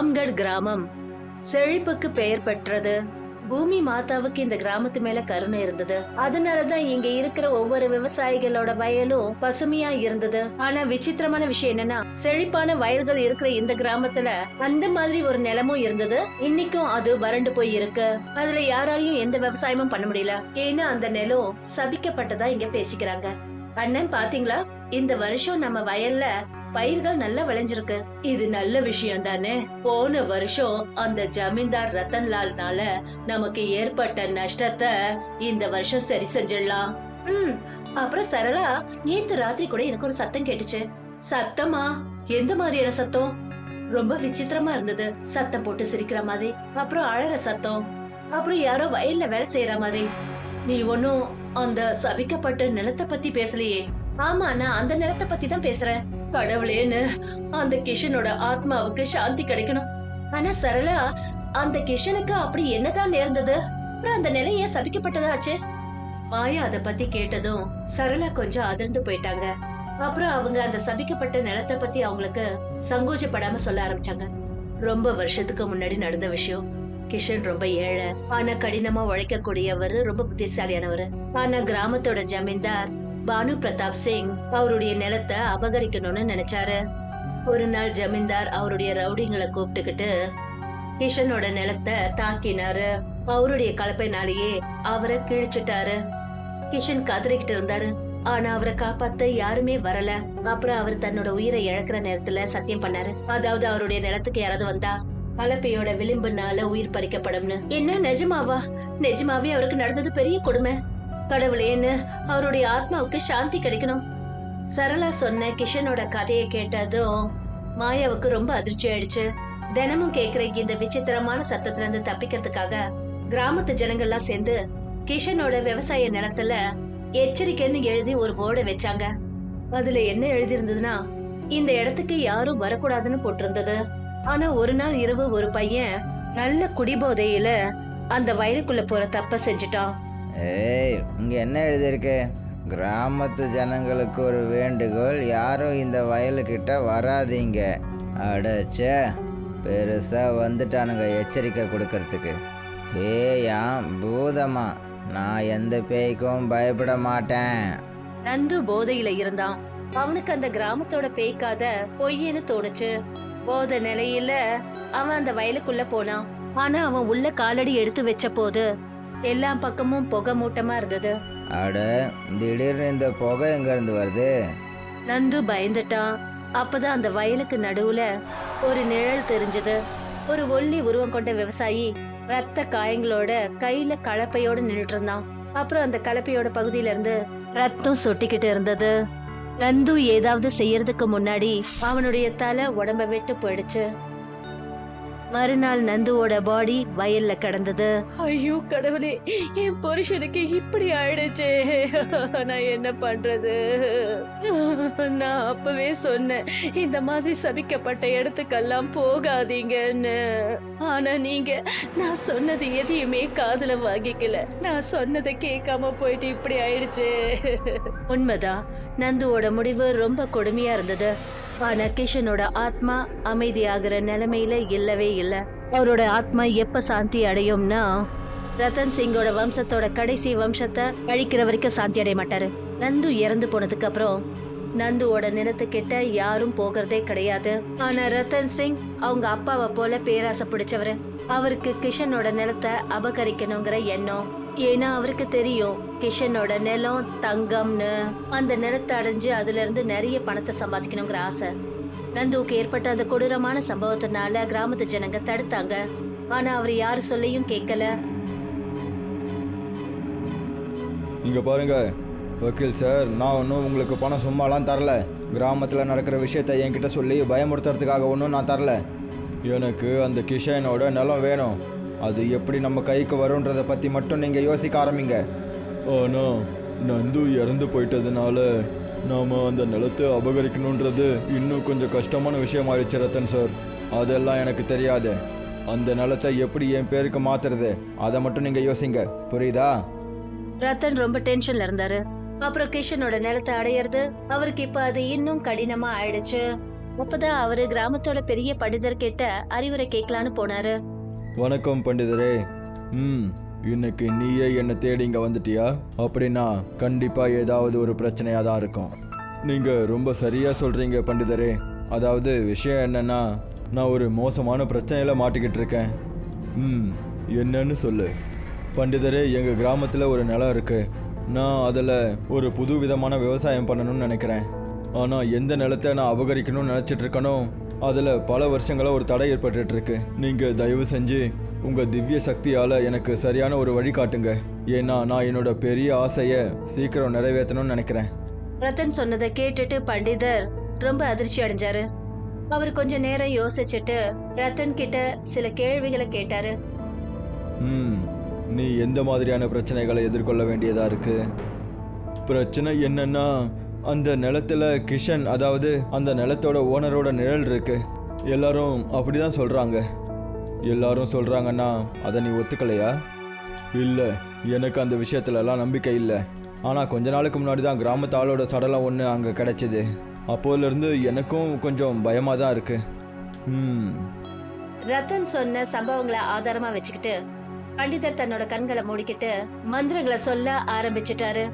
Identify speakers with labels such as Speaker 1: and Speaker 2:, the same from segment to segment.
Speaker 1: ராம்கட் கிராமம். செழிப்புக்கு பெயர் பெற்றது. பூமி மாதாவுக்கு இந்த கிராமத்து மேல கருணை இருந்தது. அதனாலதான் இங்க இருக்கிற ஒவ்வொரு விவசாயிகளோட வயலும் பசுமையா இருந்தது. ஆனா விசித்திரமான விஷயம் என்னன்னா செழிப்பான வயல்கள் இருக்கிற இந்த கிராமத்துல அந்த மாதிரி ஒரு நிலமும் இருந்தது. இன்னைக்கும் அது வறண்டு போய் இருக்கு. அதுல யாராலையும் எந்த விவசாயமும் பண்ண முடியல. ஏன்னா அந்த நிலம் சபிக்கப்பட்டதா இங்க பேசிக்கிறாங்க. அண்ணன் பாத்தீங்களா? இந்த வருஷம் நம்ம வயல்ல பயிர்கள் நல்லா விளைஞ்சிருக்கு. இது நல்ல விஷயம் தானே? போன வருஷம் அந்த ஜமீன்தார் ரத்தன்லால்னால நமக்கு ஏற்பட்ட நஷ்டத்தை இந்த வருஷம் சரி செஞ்சிடலாம். ம் அப்புறம் சரளா நேத்து ராத்திரி கூட எனக்கு ஒரு சத்தம் கேட்டுச்சு. சத்தமா? எந்த மாதிரியான சத்தம்? ரொம்ப விசித்திரமா இருந்தது. சத்தம் போட்டு சிரிக்கிற மாதிரி. அப்புறம் அழற சத்தம். அப்புறம் யாரோ வயல்ல வேலை செய்யற மாதிரி. நீ ஒன்னும் அந்த சபிக்கப்பட்ட நிலத்தை பத்தி பேசலையே. ஆமா நான் அந்த நிலத்தை பத்தி தான் பேசுறேன். கடவுளேன்னு அந்த கிஷனோட ஆத்மாவுக்கு சாந்தி கிடைக்கணும். ஆனா சரளா அந்த கிஷனுக்கு அப்படி என்னதான் நேர்ந்தது? அப்புறம் அந்த நிலை ஏன் சபிக்கப்பட்டதாச்சு. மாயா அத பத்தி கேட்டதும் சரளா கொஞ்சம் அதிர்ந்து போயிட்டாங்க. அப்புறம் அவங்க அந்த சபிக்கப்பட்ட நிலத்தை பத்தி அவங்களுக்கு சங்கோச்சப்படாம சொல்ல ஆரம்பிச்சாங்க. ரொம்ப வருஷத்துக்கு முன்னாடி நடந்த விஷயம். கிஷன் ரொம்ப ஏழை ஆனா கடினமா உழைக்கக்கூடியவர் ரொம்ப புத்திசாலியானவர். ஆனா கிராமத்தோட ஜமீன்தார் பானு பிரதாப் சிங் அவருடைய நிலத்தை அபகரிக்கணும்னு நினைச்சாரு. ஒரு நாள் ஜமீன்தார் அவருடைய ரவுடிங்களை கூப்பிட்டுக்கிட்டு கிஷனோட நிலத்தை தாக்கினாரு. அவருடைய கலப்பைனாலேயே அவரை கிழிச்சிட்டாரு. கிஷன் கதறிக்கிட்டு இருந்தாரு. ஆனா அவரை காப்பாத்த யாருமே வரல. அப்புறம் அவர் தன்னோட உயிரை இழக்கிற நேரத்துல சத்தியம் பண்ணாரு. அதாவது அவருடைய நிலத்துக்கு யாராவது வந்தா கலப்பையோட விளிம்புனால உயிர் பறிக்கப்படும்னு என்ன நிஜமாவா? நிஜமாவே அவருக்கு நடந்தது பெரிய கொடுமை. கடவுளேன்னு அவருடைய ஆத்மாவுக்கு சாந்தி கிடைக்கணும். சரளா சொன்ன கிஷனோட கதையை கேட்டதும் மாயாவுக்கு ரொம்ப அதிர்ச்சி ஆயிடுச்சு. தினமும் கேக்குற இந்த விசித்திரமான சத்தத்துல இருந்து தப்பிக்கிறதுக்காக கிராமத்து ஜனங்கள்லாம் சேர்ந்து கிஷனோட விவசாய நிலத்துல எச்சரிக்கைன்னு எழுதி ஒரு போர்டை வச்சாங்க. அதுல என்ன எழுதி இருந்ததுன்னா இந்த இடத்துக்கு யாரும் வரக்கூடாதுன்னு போட்டிருந்தது. ஆனா ஒரு நாள் இரவு ஒரு பையன் நல்ல குடிபோதையில அந்த வயலுக்குள்ள போற தப்ப செஞ்சுட்டான்.
Speaker 2: ஏய் இங்கே என்ன எழுதியிருக்கு? கிராமத்து ஜனங்களுக்கு ஒரு வேண்டுகோள் யாரும் இந்த வயலுக்கிட்ட வராதீங்க. அடச்சே பெருசாக வந்துட்டானுங்க எச்சரிக்கை கொடுக்கறதுக்கு. பேயாம் பூதமா நான் எந்த பேய்க்கும் பயப்பட மாட்டேன்.
Speaker 1: நன்று போதையில இருந்தான். அவனுக்கு அந்த கிராமத்தோட பேய்க்காத பொய்யன்னு தோணுச்சு. போத நிலையில அவன் அந்த வயலுக்குள்ள போனான். ஆனா அவன் உள்ள காலடி எடுத்து வச்ச போது எல்லா பக்கமும் புகை மூட்டமா இருந்தது.
Speaker 2: அட திடீர்னு இந்த புகை எங்கேருந்து வருது?
Speaker 1: நந்து பயந்துட்டான். அப்பதான் அந்த வயலுக்கு நடுவுல ஒரு நிழல் தெரிஞ்சது. ஒரு ஒல்லி உருவம் கொண்ட விவசாயி ரத்த காயங்களோட கையில கலப்பையோட நின்னுட்டு இருந்தான். அப்புறம் அந்த கலப்பையோட பகுதியில இருந்து ரத்தம் சொட்டிக்கிட்டு இருந்தது. நந்து ஏதாவது செய்யறதுக்கு முன்னாடி அவனுடைய தலை உடம்ப விட்டு போயிடுச்சு. மறுநாள் நந்துவோட பாடி வயல்ல கிடந்தது. ஐயோ கடவுளே என் புருஷனுக்கு இப்படி ஆயிடுச்சே. நான் என்ன பண்றது? நான் அப்பவே சொன்னேன் இந்த மாதிரி சபிக்கப்பட்ட இடத்துக்கெல்லாம் போகாதீங்கன்னு. ஆனா நீங்க நான் சொன்னது எதையுமே காதுல வாங்கிக்கல. நான் சொன்னதை கேட்காம போயிட்டு இப்படி ஆயிடுச்சு. உண்மைதான். நந்துவோட முடிவு ரொம்ப கொடுமையா இருந்தது. ஆனா கிஷனோட ஆத்மா அமைதியாகிற நிலைமையில இல்லவே இல்லை. அவரோட ஆத்மா எப்ப சாந்தி அடையும்னா ரத்தன் சிங்கோட வம்சத்தோட கடைசி வம்சத்தை அழிக்கிற வரைக்கும் சாந்தி அடைய மாட்டாரு. நந்து இறந்து போனதுக்கு அப்புறம் நந்துவோட நிலத்துக்கிட்ட யாரும் போகிறதே கிடையாது. ஆனா ரத்தன் சிங் அவங்க அப்பாவை போல பேராசை பிடிச்சவரு. அவருக்கு கிஷனோட நிலத்தை அபகரிக்கணுங்கிற எண்ணம். ஏன்னா அவருக்கு தெரியும் கிஷனோட நிலம் தங்கம்னு. அந்த நிலத்தை அடைஞ்சு அதுல இருந்து நிறைய பணத்தை சம்பாதிக்கணுங்கிற ஆசை. நந்துவுக்கு ஏற்பட்ட அந்த கொடூரமான சம்பவத்தினால கிராமத்து ஜனங்க தடுத்தாங்க. ஆனா அவர் யாரு சொல்லியும் கேட்கல.
Speaker 3: இங்க பாருங்க வக்கீல் சார் நான் ஒன்றும் உங்களுக்கு பணம் சும்மாலாம் தரல. கிராமத்தில் நடக்கிற விஷயத்தை என்கிட்ட சொல்லி பயமுறுத்துறதுக்காக ஒன்றும் நான் தரல. எனக்கு அந்த கிஷனோட நிலம் வேணும். அது எப்படி நம்ம கைக்கு வரும்ன்றதை பற்றி மட்டும் நீங்கள் யோசிக்க ஆரம்பிங்க. ஆனால் நந்து இறந்து போயிட்டதுனால நாம் அந்த நிலத்தை அபகரிக்கணுன்றது இன்னும் கொஞ்சம் கஷ்டமான விஷயம் ஆயிடுச்சு ரத்தன் சார் அதெல்லாம் எனக்கு தெரியாது. அந்த நிலத்தை எப்படி என் பேருக்கு மாத்துறது? அதை மட்டும் நீங்கள் யோசிங்க. புரியுதா?
Speaker 1: ரத்தன் ரொம்ப டென்ஷன்ல இருந்தாரு. அப்புறம் கிஷனோட நிலத்தை அடையிறது அவருக்கு இப்ப அது இன்னும் கடினமா ஆயிடுச்சு. அப்பதான் அவரு கிராமத்தோட பெரிய பண்டிதர் கிட்ட அறிவுரை கேட்கலான்னு போனாரு.
Speaker 3: வணக்கம் பண்டிதரே. ம் இன்னைக்கு நீயே என்னை தேடி இங்கே வந்துட்டியா? அப்படின்னா கண்டிப்பாக ஏதாவது ஒரு பிரச்சனையாக தான் இருக்கும். நீங்கள் ரொம்ப சரியாக சொல்கிறீங்க பண்டிதரே. அதாவது விஷயம் என்னென்னா நான் ஒரு மோசமான பிரச்சனையில் மாட்டிக்கிட்டு இருக்கேன். ம் என்னன்னு சொல்லு. பண்டிதரே எங்கள் கிராமத்தில் ஒரு நிலம் இருக்குது நான் அதில் ஒரு புது விதமான விவசாயம் பண்ணணும்னு நினைக்கிறேன். ஆனால் எந்த நிலத்தை நான் அபகரிக்கணும்னு நினச்சிட்ருக்கனோ அதில் பல வருஷங்களாக ஒரு தடை ஏற்பட்டுட்டு இருக்கு நீங்கள் தயவு செஞ்சு உங்கள் திவ்ய சக்தியால் எனக்கு சரியான ஒரு வழி காட்டுங்க. ஏன்னா நான் என்னோட பெரிய ஆசையை சீக்கிரம் நிறைவேற்றணும்னு நினைக்கிறேன்.
Speaker 1: ரத்தன் சொன்னதை கேட்டுட்டு பண்டிதர் ரொம்ப அதிர்ச்சி அடைஞ்சாரு. அவர் கொஞ்ச நேரம் யோசிச்சுட்டு ரத்தன் கிட்ட சில கேள்விகளை கேட்டாரு.
Speaker 3: ம் நீ எந்த மாதிரியான பிரச்சனைகளை எதிர்கொள்ள வேண்டியதா இருக்கு? பிரச்சனை என்னன்னா அந்த நிலத்துல கிஷன் அதாவது அந்த நிலத்தோட ஓனரோட நிழல் இருக்கு. எல்லாரும் அப்படிதான் சொல்றாங்க. எல்லாரும் சொல்றாங்கன்னா அதை நீ ஒத்துக்கலையா? இல்லை எனக்கு அந்த விஷயத்துலலாம் நம்பிக்கை இல்லை. ஆனால் கொஞ்ச நாளுக்கு முன்னாடி தான் கிராமத்து ஆளோட சடலம் ஒன்று அங்கே கிடச்சிது. அப்போதுலேருந்து எனக்கும் கொஞ்சம் பயமாக தான் இருக்கு. ம்.
Speaker 1: ரத்தன் சொன்ன சம்பவங்களை ஆதாரமா வச்சுக்கிட்டு பண்டிதர் தன்னோட கண்களை மூடிக்கிட்டு மந்திரங்களை சொல்ல ஆரம்பிச்சிட்டாரு.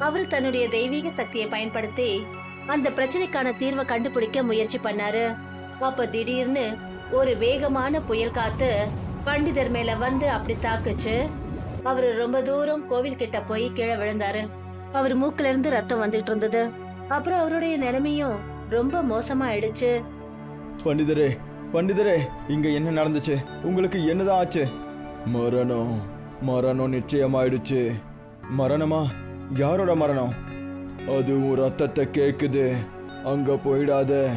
Speaker 1: அவர் தன்னுடைய தெய்வீக சக்தியை பயன்படுத்தி அந்த பிரச்சனைக்கான தீர்வை கண்டுபிடிக்க முயற்சி பண்ணாரு. அப்ப திடீர்னு ஒரு வேகமான புயல் காத்து பண்டிதர் மேல வந்து அப்படி தாக்குச்சு. அவரு ரொம்ப தூரம் கோவில் கிட்ட போய் கீழே விழுந்தாரு. அவர் மூக்குல இருந்து ரத்தம் வந்துட்டு இருந்தது. அப்புறம் அவருடைய நிலைமையும் ரொம்ப மோசமா ஆயிடுச்சு
Speaker 3: பண்டிதரே பண்டிதரே இங்க என்ன நடந்துச்சு? உங்களுக்கு என்னதான் ஆச்சு? மரணம். மரணம் நிச்சயமாயிடுச்சு. மரணமா? யாரோட மரணம்? அதுவும் ரத்தத்தை கேக்குது. அங்க போயிடாத.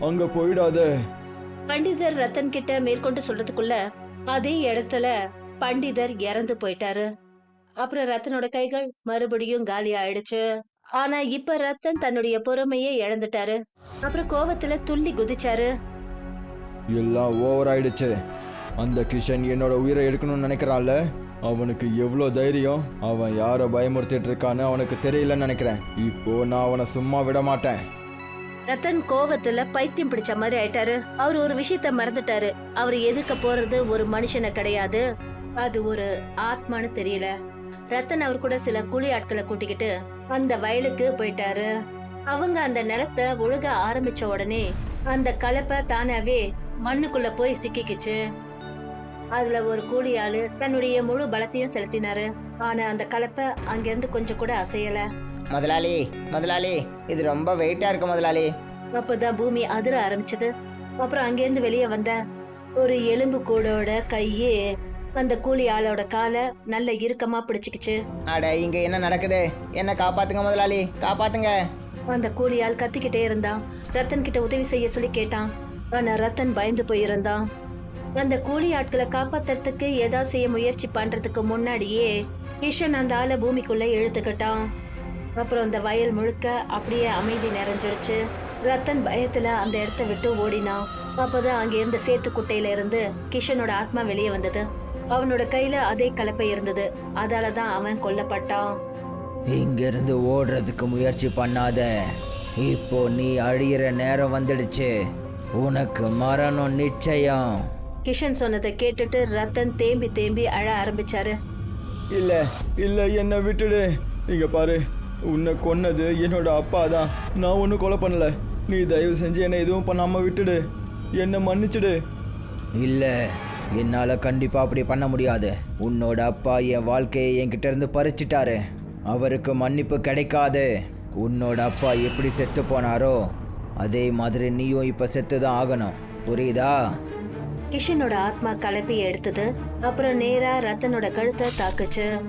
Speaker 3: அங்க போயிடாத.
Speaker 1: பண்டிதர் ரத்தன் கிட்ட மேற்கொண்டு சொல்றதுக்குள்ள அதே இடத்துல பண்டிதர் இறந்து போயிட்டாரு. அப்புறம் ரத்தனோட கைகள் மறுபடியும் காலி ஆயிடுச்சு. ஆனா இப்ப ரத்தன் தன்னுடைய பொறுமையை இழந்துட்டாரு. அப்புறம் கோவத்துல துள்ளி குதிச்சாரு.
Speaker 3: எல்லாம் ஓவர் ஆயிடுச்சு. அந்த கிஷன் என்னோட உயிரை எடுக்கணும்னு நினைக்கிறான்ல? அவனுக்கு எவ்வளோ தைரியம்? அவன் யாரை பயமுறுத்திட்டு இருக்கான்னு அவனுக்கு தெரியலன்னு நினைக்கிறேன். இப்போ நான் அவனை சும்மா விட மாட்டேன்.
Speaker 1: ரத்தன் கோவத்துல பைத்தியம் பிடிச்ச மாதிரி ஆயிட்டாரு. அவர் ஒரு விஷயத்த மறந்துட்டாரு. அவர் எதிர்க்க போறது ஒரு மனுஷனை கிடையாது. அது ஒரு ஆத்மான்னு தெரியல. ரத்தன் அவர் கூட சில கூலி ஆட்களை கூட்டிக்கிட்டு அந்த வயலுக்கு போயிட்டாரு. அவங்க அந்த நிலத்தை ஒழுக ஆரம்பிச்ச உடனே அந்த கலப்பை தானாவே மண்ணுக்குள்ள போய் சிக்கிக்கிச்சு. அதுல ஒரு கூலி ஆளு தன்னுடைய முழு பலத்தையும் செலுத்தினாரு. ஆனா அந்த கலப்பை அங்கிருந்து கொஞ்சம் கூட அசையல.
Speaker 2: முதலாளி முதலாளி இது ரொம்ப வெயிட்டாக இருக்கு முதலாளி.
Speaker 1: அப்பதான் பூமி அதிர ஆரம்பிச்சது. அப்புறம் அங்கிருந்து வெளியே வந்த ஒரு எலும்பு கூடோட கையே அந்த கூலி ஆளோட காலை நல்ல இறுக்கமா பிடிச்சுக்கிச்சு.
Speaker 2: அட இங்கே என்ன நடக்குது? என்ன காப்பாத்துங்க முதலாளி காப்பாத்துங்க.
Speaker 1: அந்த கூலி ஆள் கத்திக்கிட்டே இருந்தான். ரத்தன் கிட்ட உதவி செய்ய சொல்லி கேட்டான். ஆனா ரத்தன் பயந்து போயிருந்தான். அந்த கூலி ஆட்களை காப்பாத்துறதுக்கு ஏதாவது செய்ய முயற்சி பண்றதுக்கு முன்னாடியே கிஷன் அந்த ஆளை பூமிக்குள்ள இழுத்துக்கிட்டான். அப்புறம் அந்த வயல் முழுக்க அப்படியே அமைதி நிறைஞ்சிருச்சு. ரத்தன் பயத்துல அந்த இடத்த விட்டு ஓடினான். அப்பதான் அங்க இருந்த சேத்து குட்டையில இருந்து கிஷனோட ஆத்மா வெளியே வந்தது. அவனோட கையில அதே கலப்பை இருந்தது. அதாலதான் அவன் கொல்லப்பட்டான்.
Speaker 2: இங்கிருந்து ஓடுறதுக்கு முயற்சி பண்ணாத. இப்போ நீ அழியிற நேரம் வந்துடுச்சு. உனக்கு மரணம் நிச்சயம்.
Speaker 1: கிஷன் சொன்னதை கேட்டுட்டு ரத்தன் தேம்பி தேம்பி அழ ஆரம்பிச்சாரு.
Speaker 3: இல்லை இல்லை என்னை விட்டுடு. இங்க பாரு உன்னை கொன்னது என்னோட அப்பா தான். நான் ஒன்றும் கொலை பண்ணல. நீ தயவு செஞ்சு என்னை எதுவும் பண்ணாமல் விட்டுடு. என்னை மன்னிச்சிடு.
Speaker 2: இல்லை என்னால் கண்டிப்பாக அப்படி பண்ண முடியாது. உன்னோட அப்பா என் வாழ்க்கையை என்கிட்ட இருந்து பறிச்சிட்டாரு. அவருக்கு மன்னிப்பு கிடைக்காது. உன்னோட அப்பா எப்படி செத்து போனாரோ அதே மாதிரி நீயும் இப்போ செத்து தான் ஆகணும். புரியுதா?
Speaker 1: கிஷனோட ஆத்மா கலப்பி எடுத்தது. அப்புறம் நேரா ரத்தனோட கழுத்தை தாக்குச்சு.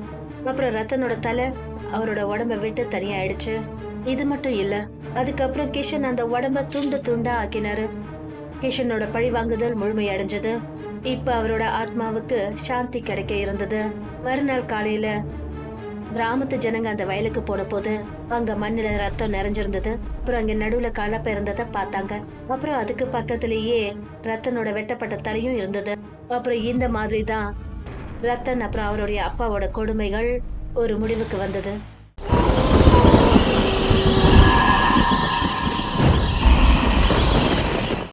Speaker 1: அப்புறம் ரத்தனோட தலை அவரோட உடம்ப விட்டு தனியாயிடுச்சு. இது மட்டும் இல்ல அதுக்கப்புறம் கிஷன் அந்த உடம்ப துண்டு துண்டா ஆக்கினாரு. கிஷனோட பழிவாங்குதல் முழுமையடைஞ்சது. இப்ப அவரோட ஆத்மாவுக்கு சாந்தி கிடைக்க இருந்தது. மறுநாள் காலையில கிராமத்து ஜனங்க அந்த வயலுக்கு போன போது அங்க மண்ணுல ரத்தம் நிறைஞ்சிருந்தது. அப்புறம் அங்க நடுவுல கலப்பை இருந்ததை பார்த்தாங்க. அப்புறம் அதுக்கு பக்கத்திலேயே ரத்தனோட வெட்டப்பட்ட தலையும் இருந்தது. அப்புறம் இந்த மாதிரி தான் ரத்தன் அப்புறம் அவருடைய அப்பாவோட கொடுமைகள் ஒரு முடிவுக்கு வந்தது.